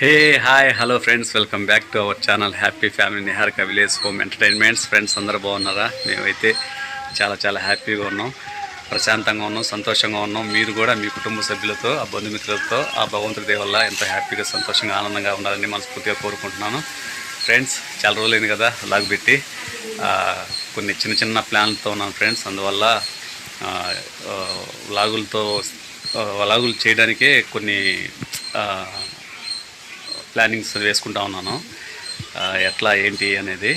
Hey hi hello friends welcome back to our channel happy family Niharika village home entertainments friends అందరూ బాగున్నారా? మేమైతే చాలా చాలా హ్యాపీగా ఉన్నాం. ప్రశాంతంగా ఉన్నాం సంతోషంగా ఉన్నాం. మీరు కూడా మీ కుటుంబ సభ్యులతో ఆ బంధుమిత్రులతో ఆ భగవంతుడి వల్ల ఎంతో హ్యాపీగా సంతోషంగా ఆనందంగా ఉండాలని మనస్ఫూర్తిగా కోరుకుంటున్నాను. ఫ్రెండ్స్ చాలా రోజులైంది కదా లాగ్ పెట్టి కొన్ని చిన్న చిన్న ప్లాన్లతో ఉన్నాను ఫ్రెండ్స్ అందువల్ల లాగులతో లాగులు చేయడానికే కొన్ని ప్లానింగ్స్ వేసుకుంటా ఉన్నాను. ఎట్లా ఏంటి అనేది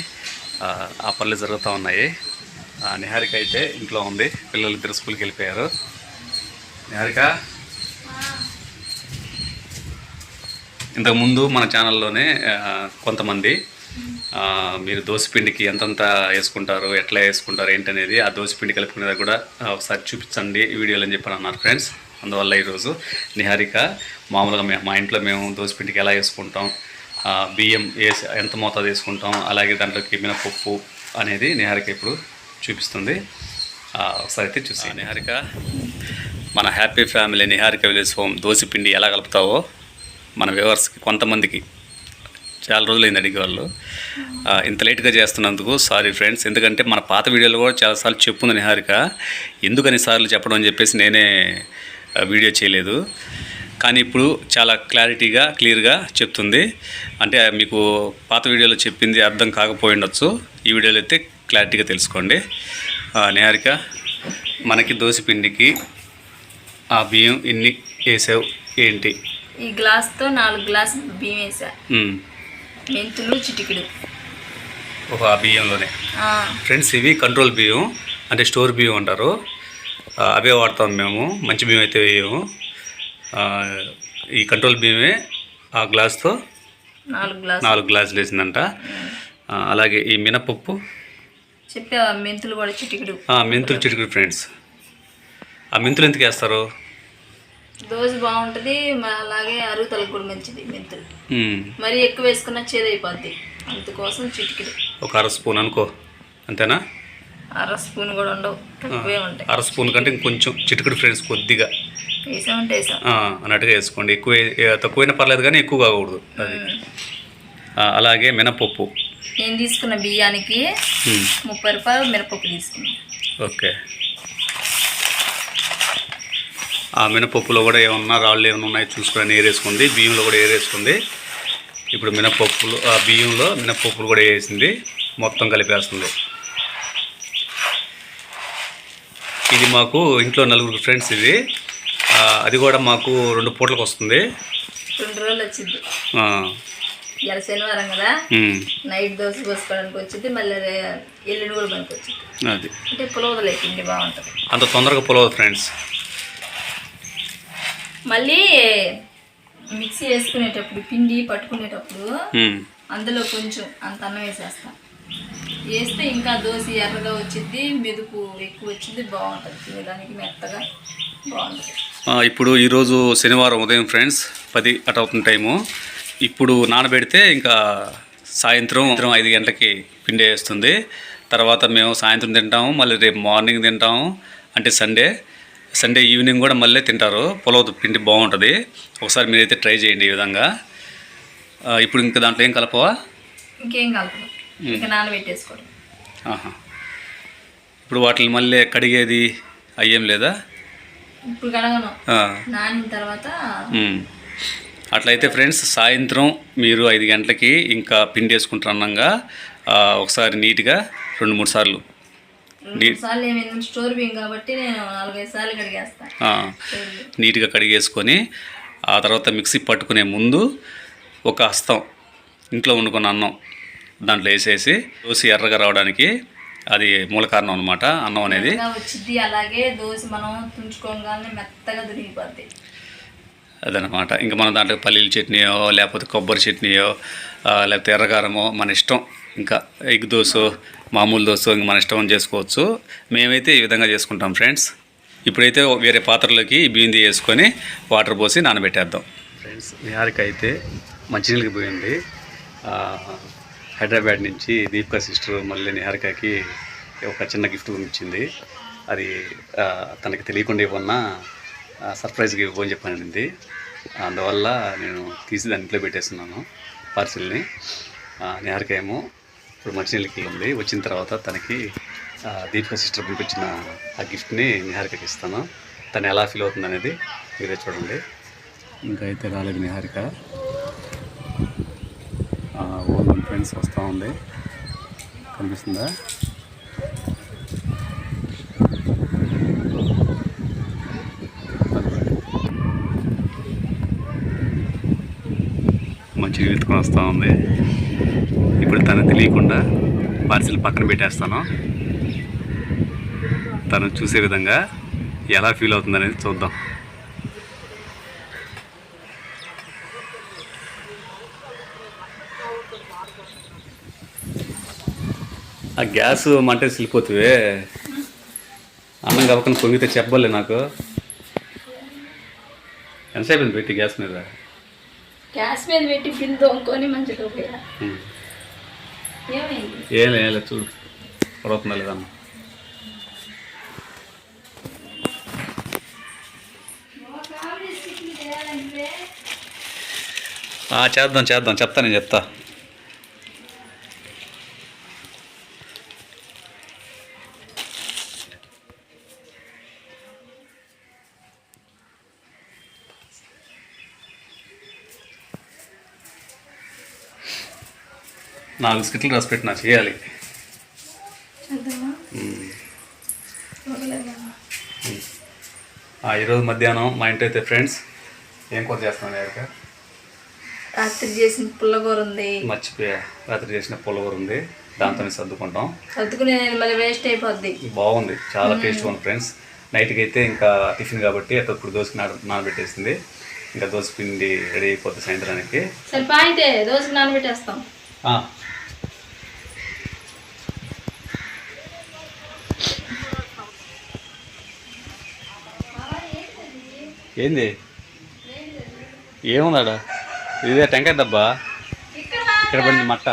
ఆ, పనులు జరుగుతూ ఉన్నాయి. నిహారిక అయితే ఇంట్లో ఉంది. పిల్లలు ఇద్దరు స్కూల్కి వెళ్ళిపోయారు. నిహారిక? ఇంతకుముందు మన ఛానల్లోనే కొంతమంది మీరు దోసపిండికి ఎంతంత వేసుకుంటారు ఎట్లా వేసుకుంటారు ఏంటనేది ఆ దోసపిండి కలుపుకునేది కూడా ఒకసారి చూపించండి వీడియోలు అని చెప్పి అన్నారు ఫ్రెండ్స్ అందువల్ల ఈరోజు నిహారిక మామూలుగా మేము మా ఇంట్లో మేము దోసిపిండికి ఎలా వేసుకుంటాం బియ్యం వేసి ఎంత మోతాదు వేసుకుంటాం అలాగే దాంట్లోకి మినపప్పు అనేది నిహారిక ఇప్పుడు చూపిస్తుంది. ఒకసారి అయితే చూసి నిహారిక మన happy family Niharika village home దోసిపిండి ఎలా కలుపుతావో మన వ్యూవర్స్కి కొంతమందికి. చాలా రోజులైంది అడిగేవాళ్ళు వాళ్ళు. ఇంత లేట్గా చేస్తున్నందుకు సారీ ఫ్రెండ్స్. ఎందుకంటే మన పాత వీడియోలో కూడా చాలాసార్లు చెప్పుంది నిహారిక. ఎందుకని సార్లు చెప్పడం అని చెప్పేసి నేనే వీడియో చేయలేదు. కానీ ఇప్పుడు చాలా క్లారిటీగా క్లియర్గా చెప్తుంది. అంటే మీకు పాత వీడియోలో చెప్పింది అర్థం కాకపోయి ఉండొచ్చు. ఈ వీడియోలో అయితే క్లారిటీగా తెలుసుకోండి. నిహారిక మనకి దోశపిండికి ఆ బియ్యం ఎన్ని వేసావు ఏంటి? ఈ గ్లాస్తో నాలుగు గ్లాసులు బియ్యం వేసా. మెంతులు చిటికెడు. ఒక ఆ బియ్యంలోనే. ఫ్రెండ్స్ ఇవి కంట్రోల్ బియ్యం అంటే స్టోర్ బియ్యం అంటారు. అవే వాడతాం మేము. మంచి బియ్యం అయితే వేయము. ఈ కంట్రోల్ బియ్యమే ఆ గ్లాస్తో నాలుగు గ్లాసులు. నాలుగు గ్లాసులు వేసిందంట. అలాగే ఈ మినపప్పు. చెప్పా మెంతులు కూడా చిటికెడు. మెంతులు చిటికెడు ఫ్రెండ్స్. ఆ మెంతులు ఎందుకు వేస్తారు? దోశ బాగుంటుంది అలాగే అరుగుతలకు కూడా మంచిది మెంతులు. మరి ఎక్కువ వేసుకున్నా చేదైపోద్ది. అందుకోసం చిటికెడు. ఒక అర స్పూన్ అనుకో. అంతేనా? అర స్పూన్ కూడా ఉండవు తక్కువే ఉంటాయి. అర స్పూన్ కంటే ఇంకొంచెం చిటికెడు ఫ్రెండ్స్ కొద్దిగా. వేసామంటే వేసాం. ఆ, అన్నట్టుగా వేసుకోండి. ఎక్కువ తక్కువైనా పర్లేదు కానీ ఎక్కువ కాకూడదు అది. అలాగే మినపప్పు. నేను తీసుకున్న బియ్యానికి ముప్పై రూపాయలు మినపప్పు తీసుకున్నాను ఓకే. ఆ మినపప్పులో కూడా ఏమన్నా రాళ్ళు ఏమైనా ఉన్నాయి చూసుకొని ఏరేసుకుంది బియ్యంలో కూడా ఏరేసుకుంది ఇప్పుడు మినపప్పులు ఆ బియ్యంలో మినపప్పులు కూడా వేసింది. మొత్తం కలిపేస్తుంది. ఇది మాకు ఇంట్లో నలుగురు ఫ్రెండ్స్ ఇది. అది కూడా మాకు రెండు పూటలకు వస్తుంది. రెండు రోజులు వచ్చింది. ఇలా శనివారం కదా? నైట్ దోశ పోసుకోవడానికి వచ్చింది మళ్ళీ ఎల్లుండి కూడా పనికి వచ్చింది అది. అంటే పులవదలే పిండి బాగుంటుంది. అంత తొందరగా పొలవదు ఫ్రెండ్స్ మళ్ళీ మిక్సీ వేసుకునేటప్పుడు పిండి పట్టుకునేటప్పుడు అందులో కొంచెం అంత అన్నం వేసేస్తాం. వేస్తే ఇంకా దోశ ఎర్రగా వచ్చింది మెదుపు ఎక్కువ వచ్చింది బాగుంటుంది. తినడానికి మెత్తగా బాగుంటుంది. ఇప్పుడు ఈరోజు శనివారం ఉదయం ఫ్రెండ్స్ పది అటు అవుతున్న టైము. ఇప్పుడు నానబెడితే ఇంకా సాయంత్రం ఐదు గంటలకి పిండి వేస్తుంది. తర్వాత మేము సాయంత్రం తింటాము మళ్ళీ రేపు మార్నింగ్ తింటాము. అంటే సండే సండే ఈవినింగ్ కూడా మళ్ళీ తింటారు. పొలవదు పిండి బాగుంటుంది. ఒకసారి మీరైతే ట్రై చేయండి ఈ విధంగా. ఇప్పుడు ఇంకా దాంట్లో ఏం కలపవా? ఇంకేం కలపదు ఇంకా నానబెట్టేసుకోవడం. ఇప్పుడు వాటిని మళ్ళీ కడిగేది అయ్యేం లేదా? ఇప్పుడు కడగను. నానిన తర్వాత. అట్లయితే ఫ్రెండ్స్ సాయంత్రం మీరు ఐదు గంటలకి ఇంకా పిండి వేసుకుంటారు అన్నంగా. ఒకసారి నీట్గా రెండు మూడు సార్లు. స్టోర్ కాబట్టి నేను నాలుగైదు సార్లు కడిగేస్తాను ఆ, నీట్గా కడిగేసుకొని ఆ తర్వాత మిక్సీ పట్టుకునే ముందు ఒక హస్తం ఇంట్లో వండుకున్న అన్నం. దాంట్లో వేసేసి దోశ ఎర్రగా రావడానికి అది మూల కారణం అనమాట అన్నం అనేది. వచ్చింది అలాగే దోశ మనం తుంచుకోగానే మెత్తగా దొరికిపోద్ది. అదనమాట ఇంకా మనం దాంట్లో పల్లీల చట్నీయో లేకపోతే కొబ్బరి చట్నీయో ఆ, లేకపోతే ఎర్రకారమో మన ఇష్టం. ఇంకా ఎగ్ దోశ మామూలు దోశ ఇంక మన ఇష్టం చేసుకోవచ్చు. మేమైతే ఈ విధంగా చేసుకుంటాం ఫ్రెండ్స్. ఇప్పుడైతే వేరే పాత్రలోకి బియ్యం వేసుకొని వాటర్ పోసి నానబెట్టేద్దాం. ఫ్రెండ్స్ నిహారిక అయితే మంచినీళ్ళకి పోయింది. ఆ, హైదరాబాద్ నుంచి దీపిక సిస్టర్ మళ్ళీ నిహారికకి ఒక చిన్న గిఫ్ట్ పంపించింది అది తనకి తెలియకుండా ఇవ్వన్నా సర్ప్రైజ్గా ఇవ్వని చెప్పానండి అందువల్ల నేను తీసి దాని ఇంట్లో పెట్టేస్తున్నాను పార్సిల్ని. నిహారిక ఏమో ఇప్పుడు మంచినీళ్ళకి ఉంది వచ్చిన తర్వాత తనకి దీపిక సిస్టర్ పంపించిన ఆ గిఫ్ట్ని నిహారికకి ఇస్తాను. తను ఎలా ఫీల్ అవుతుంది అనేది మీరే చూడండి. ఇంకా అయితే రాలేదు నిహారిక. ఓన్ ఫ్రెండ్స్ వస్తూ ఉంది. కనిపిస్తుందా? మంచి ఎత్తుకొని వస్తూ ఉంది. ఇప్పుడు తను తెలియకుండా పార్సిల్ పక్కన పెట్టేస్తాను. తను చూసే విధంగా ఎలా ఫీల్ అవుతుంది అనేది చూద్దాం. ఆ గ్యాస్ మంటే సిలిపోతుంది అన్నం కవకని పొంగితే చెప్పలే నాకు. ఎంతసేపు పెట్టి గ్యాస్ మీద? గ్యాస్ మీద పెట్టి బిల్ మంచిగా ఏం లేదు, చూడు. పడుతుందా లేదన్న చేద్దాం చేద్దాం. చెప్తా నేను చెప్తా. నాలుగు స్కిట్లు రాసి పెట్టినా చేయాలి. ఈరోజు మధ్యాహ్నం మా ఇంటి అయితే ఫ్రెండ్స్ ఏం కూర చేస్తున్నాను ఎరక రాత్రి చేసిన పుల్లగూర ఉంది. మర్చిపోయా. రాత్రి చేసిన పులగూర ఉంది. దాంతోనే సర్దుకుంటాం. సర్దుకునే మళ్ళీ వేస్ట్ అయిపోద్ది. బాగుంది. చాలా టేస్ట్ ఉంది ఫ్రెండ్స్. నైట్కి అయితే ఇంకా టిఫిన్ కాబట్టి అక్కడ ఇప్పుడు దోశకి నాన నానబెట్టేసింది. ఇంకా దోశ పిండి రెడీ అయిపోతుంది సాయంత్రానికి. సరే పాయితే. దోశకి నానబెట్టేస్తాం. ఏంది? ఏముందాడా? ఇదే టెంకాయ డబ్బా? ఇక్కడ పడింది మట్ట.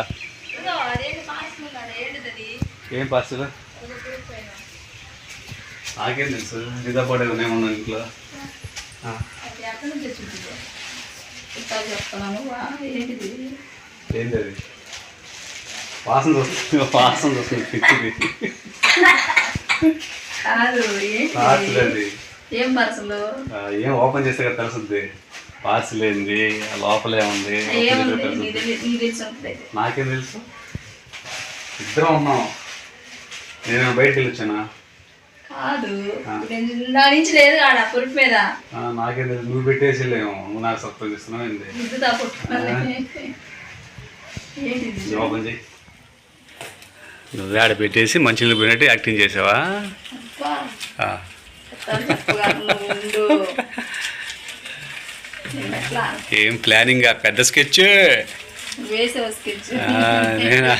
ఏం పార్సల్ నాకేం తెలుసు. ఉన్నాయేమన్నా ఇంట్లో. ఆ, చెప్తున్నాను. వా, ఏంటిది? ఏంది అది? వాసన చూస్తుంది వాసన చూస్తుంది పిచ్చిది కాదు ఏంటి అది. ఏం పర్సలు ఏం ఓపెన్ చేస్తే కదా తెలుస్తుంది పార్సల్ ఏంది? లోపలే ఉంది నాకేం తెలుసు? ఇద్దరం ఉన్నాం. నేను బయటికి వెళ్ళొచ్చానా? కాదు. నేను నా నుంచి లేదు ఆడ పురుపు మీద. ఆ, నాకేం తెలుసు? నువ్వు పెట్టేసి వెళ్ళేమో. నువ్వు నాకు సర్ప్రైజ్ ఇస్తున్నావు ఏంది? ఓపెన్ చేయి. నువ్వు ఆడ పెట్టేసి మంచినీళ్ళు పోయినట్టు యాక్టింగ్ చేసావా? ఏం ప్లానింగ్ ఆ? పెద్ద స్కెచ్ నేనా?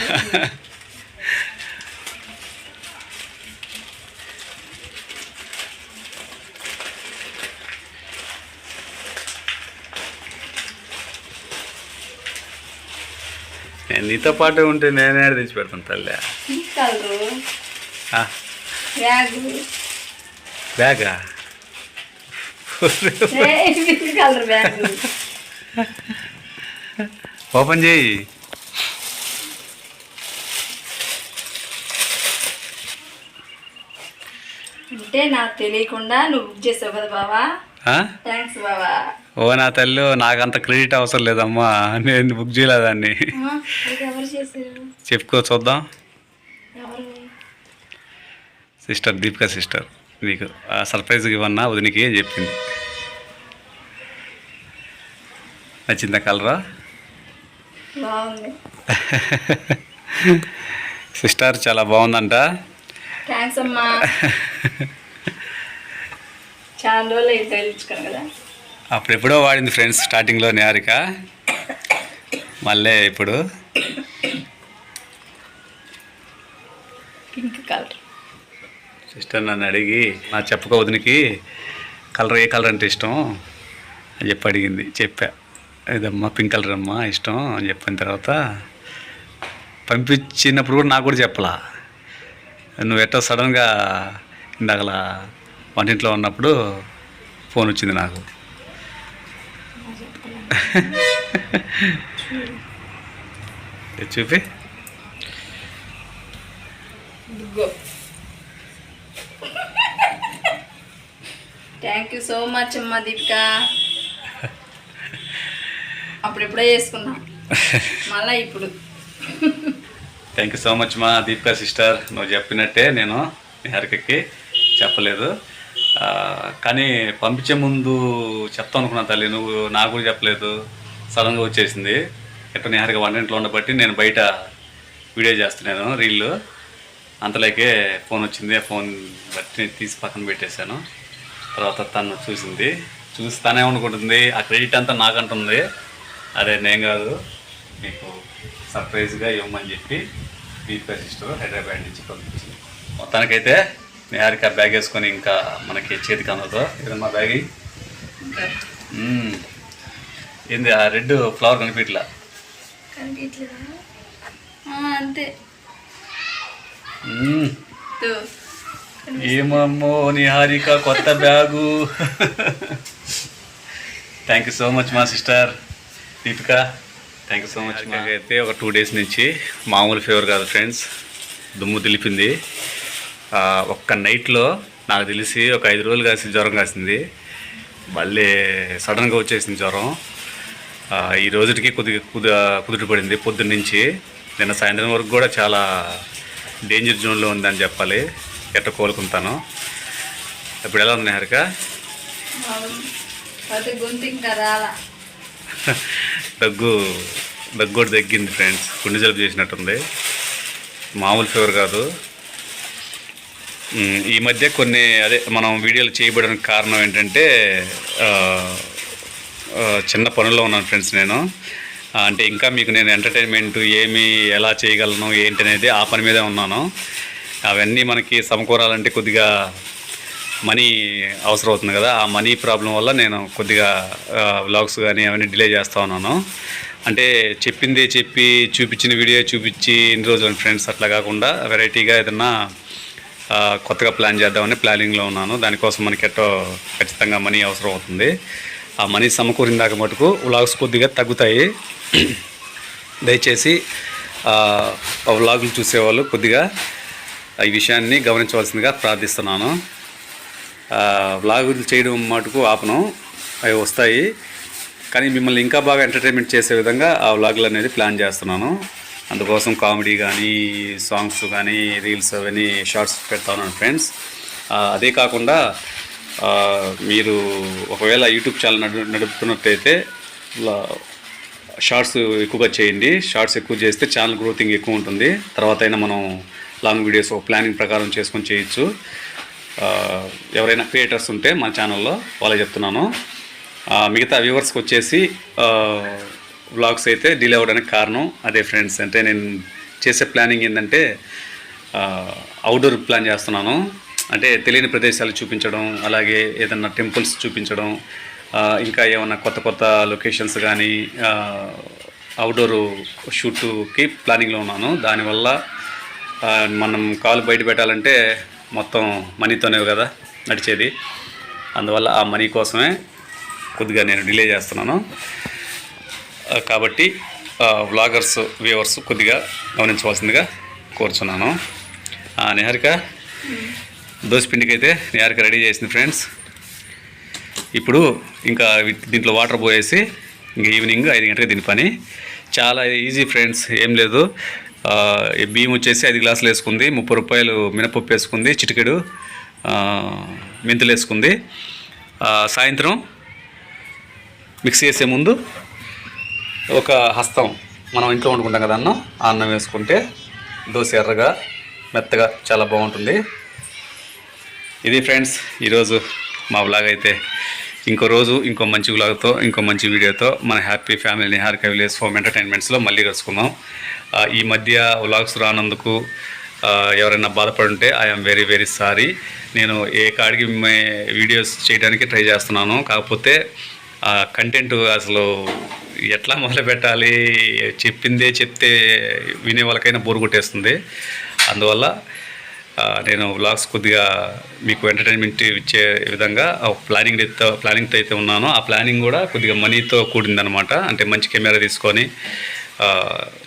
నేను నీతో పాటు ఉంటే నేనే తెచ్చి పెడతాను తల్లి. బ్యాగ్? ఓపెన్ చేయి. అంటే నాకు తెలియకుండా నువ్వు బుక్ చేసావు కదా బావా? థ్యాంక్స్ బావా. ఓ నా తల్లి నాకంత క్రెడిట్ అవసరం లేదమ్మా. నేను బుక్ చేయలేదాన్ని చెప్పుకో చూద్దాం. Sister Deepika sister. నీకు ఆ సర్ప్రైజ్కి ఇవ్వన్నా వదినికి అని చెప్పింది. నచ్చిందా కలరా? సిస్టర్ చాలా బాగుందంట. థ్యాంక్స్ అమ్మా. చాలా రోజులు అయితే తెలుసుకున్నాను కదా. అప్పుడు ఎప్పుడో వాడింది ఫ్రెండ్స్ స్టార్టింగ్లో నిహారిక మళ్ళీ ఇప్పుడు. Pink colour. సిస్టర్ నన్ను అడిగి నా చెప్పుకో వదినికి కలర్ ఏ కలర్ అంటే ఇష్టం అని చెప్పి అడిగింది. చెప్పా. ఇదమ్మా పింక్ కలర్ అమ్మా ఇష్టం అని చెప్పిన తర్వాత పంపించినప్పుడు కూడా నాకు కూడా చెప్పలా. నువ్వు ఎట్టో సడన్గా ఇందాకలా వంటింట్లో ఉన్నప్పుడు ఫోన్ వచ్చింది నాకు. చూపి. థ్యాంక్ యూ సో మచ్ అమ్మా దీపిక. అప్పుడెప్పుడో చేసుకున్నా. మళ్ళా ఇప్పుడు. థ్యాంక్ యూ సో మచ్ మా దీపికా సిస్టర్ నువ్వు చెప్పినట్టే నేను నిహారికకి చెప్పలేదు. కానీ పంపించే ముందు చెప్తాను అనుకున్నా తల్లి నువ్వు నాకు కూడా చెప్పలేదు. సడన్గా వచ్చేసింది. ఎట్లా నిహారిక వంటింట్లో ఉండబట్టి నేను బయట వీడియో చేస్తున్నాను రీల్ అంతలోకే ఫోన్ వచ్చింది ఆ ఫోన్ బట్టి తీసి పక్కన పెట్టేశాను. తర్వాత తను చూసింది. చూసి తనే అనుకుంటుంది ఆ క్రెడిట్ అంతా నాకంటుంది. అదే నేను కాదు. మీకు సర్ప్రైజ్గా ఇవ్వమని చెప్పి దీపికా సిస్టర్ హైదరాబాద్ నుంచి పంపించింది. మొత్తానికైతే నిహారిక బ్యాగ్ వేసుకొని ఇంకా మనకి చేతికి అందదు. ఇది మా బ్యాగ్. ఏంది ఆ రెడ్ ఫ్లవర్ కనిపించట్లా? అంతే. ఏమమ్మో నిహారిక కొత్త bag. Thank you so much మా sister Deepika thank you so much అయితే ఒక టూ డేస్ నుంచి మామూలు ఫీవర్ కాదు ఫ్రెండ్స్ దుమ్ము తెలిపింది. ఒక్క నైట్లో నాకు తెలిసి ఒక ఐదు రోజులు కాసి జ్వరం కాసింది. మళ్ళీ సడన్గా వచ్చేసింది జ్వరం. ఈ రోజుకి కొద్దిగా కుద కుదుట పడింది. పొద్దున్న నుంచి నిన్న సాయంత్రం వరకు కూడా చాలా డేంజర్ జోన్లో ఉందని చెప్పాలి. ఎట్ట కోలుకుంటాను. ఇప్పుడు ఎలా ఉంది హరిక దగ్గు దగ్గు కూడా తగ్గింది ఫ్రెండ్స్. గుండె జలుబు చేసినట్టుంది. మామూలు ఫీవర్ కాదు. ఈ మధ్య కొన్ని అదే మనం వీడియోలు చేయబడడానికి కారణం ఏంటంటే చిన్న పనుల్లో ఉన్నాను ఫ్రెండ్స్ నేను. అంటే ఇంకా మీకు నేను ఎంటర్టైన్మెంట్ ఏమి ఎలా చేయగలను ఏంటి అనేది ఆ పని మీదే ఉన్నాను. అవన్నీ మనకి సమకూరాలంటే కొద్దిగా మనీ అవసరం అవుతుంది కదా. ఆ మనీ ప్రాబ్లం వల్ల నేను కొద్దిగా వ్లాగ్స్ కానీ అవన్నీ డిలే చేస్తూ ఉన్నాను. అంటే చెప్పిందే చెప్పి చూపించిన వీడియో చూపించి ఇన్ని రోజులు ఫ్రెండ్స్ అట్లా కాకుండా వెరైటీగా ఏదన్నా కొత్తగా ప్లాన్ చేద్దామని ప్లానింగ్లో ఉన్నాను. దానికోసం మనకి ఎట్టో ఖచ్చితంగా మనీ అవసరం అవుతుంది ఆ మనీ సమకూరిందాక మటుకు వ్లాగ్స్ కొద్దిగా తగ్గుతాయి. దయచేసి ఆ వ్లాగులు చూసేవాళ్ళు కొద్దిగా ఈ విషయాన్ని గమనించవలసిందిగా ప్రార్థిస్తున్నాను. వ్లాగులు చేయడం మటుకు ఆపను. అవి వస్తాయి. కానీ మిమ్మల్ని ఇంకా బాగా ఎంటర్టైన్మెంట్ చేసే విధంగా ఆ వ్లాగులు అనేది ప్లాన్ చేస్తున్నాను. అందుకోసం కామెడీ కానీ సాంగ్స్ కానీ రీల్స్ అవన్నీ షార్ట్స్ పెడతాను ఫ్రెండ్స్. అదే కాకుండా మీరు ఒకవేళ యూట్యూబ్ ఛానల్ నడు నడుపుతున్నట్టయితే షార్ట్స్ ఎక్కువగా చేయండి. షార్ట్స్ ఎక్కువ చేస్తే ఛానల్ గ్రోతింగ్ ఎక్కువ ఉంటుంది. తర్వాత అయినా మనం లాంగ్ వీడియోస్ ఒక ప్లానింగ్ ప్రకారం చేసుకొని చేయొచ్చు. ఎవరైనా క్రియేటర్స్ ఉంటే మన ఛానల్లో వాళ్ళే చెప్తున్నాను. మిగతా వ్యూవర్స్కి వచ్చేసి వ్లాగ్స్ అయితే డిలే అవ్వడానికి కారణం అదే ఫ్రెండ్స్ అంటే నేను చేసే ప్లానింగ్ ఏంటంటే అవుట్డోర్ ప్లాన్ చేస్తున్నాను. అంటే తెలియని ప్రదేశాలు చూపించడం అలాగే ఏదన్నా టెంపుల్స్ చూపించడం ఇంకా ఏమన్నా కొత్త కొత్త లొకేషన్స్ కానీ అవుట్డోర్ షూట్కి ప్లానింగ్లో ఉన్నాను. దానివల్ల మనం కాలు బయట పెట్టాలంటే మొత్తం మనీతోనే కదా నడిచేది. అందువల్ల ఆ మనీ కోసమే కొద్దిగా నేను డిలే చేస్తున్నాను. కాబట్టి వ్లాగర్స్ వ్యూవర్స్ కొద్దిగా గమనించవలసిందిగా కోరుచున్నాను. ఆ, నిహారిక దోశపిండికి అయితే నిహారిక రెడీ చేసింది ఫ్రెండ్స్. ఇప్పుడు ఇంకా దీంట్లో వాటర్ పోయేసి ఇంకా ఈవినింగ్ ఐదు గంటలకు దీని పని. చాలా ఈజీ ఫ్రెండ్స్ ఏం లేదు. బియ్యం వచ్చేసి ఐదు గ్లాసులు వేసుకుంది ముప్పై రూపాయలు మినపప్పు వేసుకుంది చిటికెడు మెంతులు వేసుకుంది. సాయంత్రం మిక్స్ చేసే ముందు ఒక హస్తం మనం ఇంట్లో వండుకుంటాం కదా అన్నం ఆ అన్నం వేసుకుంటే దోశ ఎర్రగా మెత్తగా చాలా బాగుంటుంది. ఇది ఫ్రెండ్స్ ఈరోజు మా బ్లాగ్ అయితే ఇంకో రోజు ఇంకో మంచి వ్లాగ్తో ఇంకో మంచి వీడియోతో మన happy family Niharika village home ఎంటర్టైన్మెంట్స్లో మళ్ళీ కలుసుకుందాం. ఈ మధ్య వ్లాగ్స్ రానందుకు ఎవరైనా బాధపడి ఉంటే ఐఎమ్ వెరీ వెరీ సారీ నేను ఏ కాడికి వీడియోస్ చేయడానికి ట్రై చేస్తున్నాను కాకపోతే కంటెంట్ అసలు ఎట్లా మొదలు పెట్టాలి చెప్పిందే చెప్తే వినే వాళ్ళకైనా బోరు కొట్టేస్తుంది. అందువల్ల నేను వ్లాగ్స్ కొద్దిగా మీకు ఎంటర్టైన్మెంట్ ఇచ్చే విధంగా ప్లానింగ్ అయితే ప్లానింగ్తో అయితే ఉన్నానో. ఆ ప్లానింగ్ కూడా కొద్దిగా మనీతో కూడిందనమాట అంటే మంచి కెమెరా తీసుకొని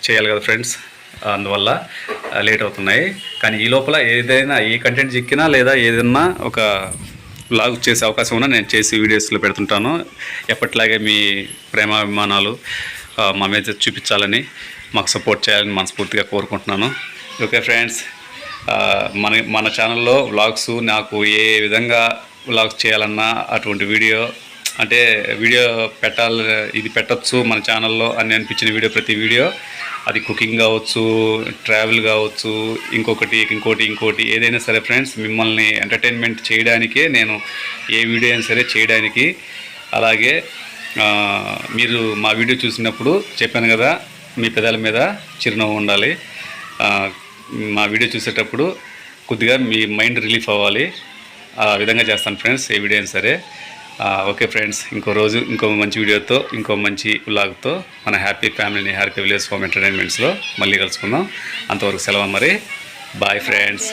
చేయాలి కదా ఫ్రెండ్స్ అందువల్ల లేట్ అవుతున్నాయి. కానీ ఈ లోపల ఏదైనా ఏ కంటెంట్ చిక్కినా లేదా ఏదైనా ఒక బ్లాగ్ చేసే అవకాశం ఉన్నా నేను చేసి వీడియోస్లో పెడుతుంటాను. ఎప్పటిలాగే మీ ప్రేమాభిమానాలు మా మీద చూపించాలని మాకు సపోర్ట్ చేయాలని మనస్ఫూర్తిగా కోరుకుంటున్నాను. ఓకే ఫ్రెండ్స్ మన మన ఛానల్లో వ్లాగ్స్ నాకు ఏ విధంగా వ్లాగ్స్ చేయాలన్నా అటువంటి వీడియో అంటే వీడియో పెట్టాలి ఇది పెట్టచ్చు మన ఛానల్లో అని అనిపించిన వీడియో ప్రతి వీడియో అది కుకింగ్ కావచ్చు ట్రావెల్ కావచ్చు ఇంకొకటి ఇంకోటి ఇంకోటి ఏదైనా సరే ఫ్రెండ్స్ మిమ్మల్ని ఎంటర్టైన్మెంట్ చేయడానికే నేను ఏ వీడియో అయినా సరే చేయడానికి. అలాగే మీరు మా వీడియో చూసినప్పుడు చెప్పాను కదా మీ పెదాల మీద చిరునవ్వు ఉండాలి. మా వీడియో చూసేటప్పుడు కొద్దిగా మీ మైండ్ రిలీఫ్ అవ్వాలి. ఆ విధంగా చేస్తాను ఫ్రెండ్స్ ఏ వీడియో అయినా సరే. ఓకే ఫ్రెండ్స్ ఇంకో రోజు ఇంకో మంచి వీడియోతో ఇంకో మంచి వ్లాగ్తో మన హ్యాపీ ఫ్యామిలీని హ్యాపీ విలేజ్ హోమ్ ఎంటర్టైన్మెంట్స్లో మళ్ళీ కలుసుకుందాం. అంతవరకు సెలవు మరి బాయ్ ఫ్రెండ్స్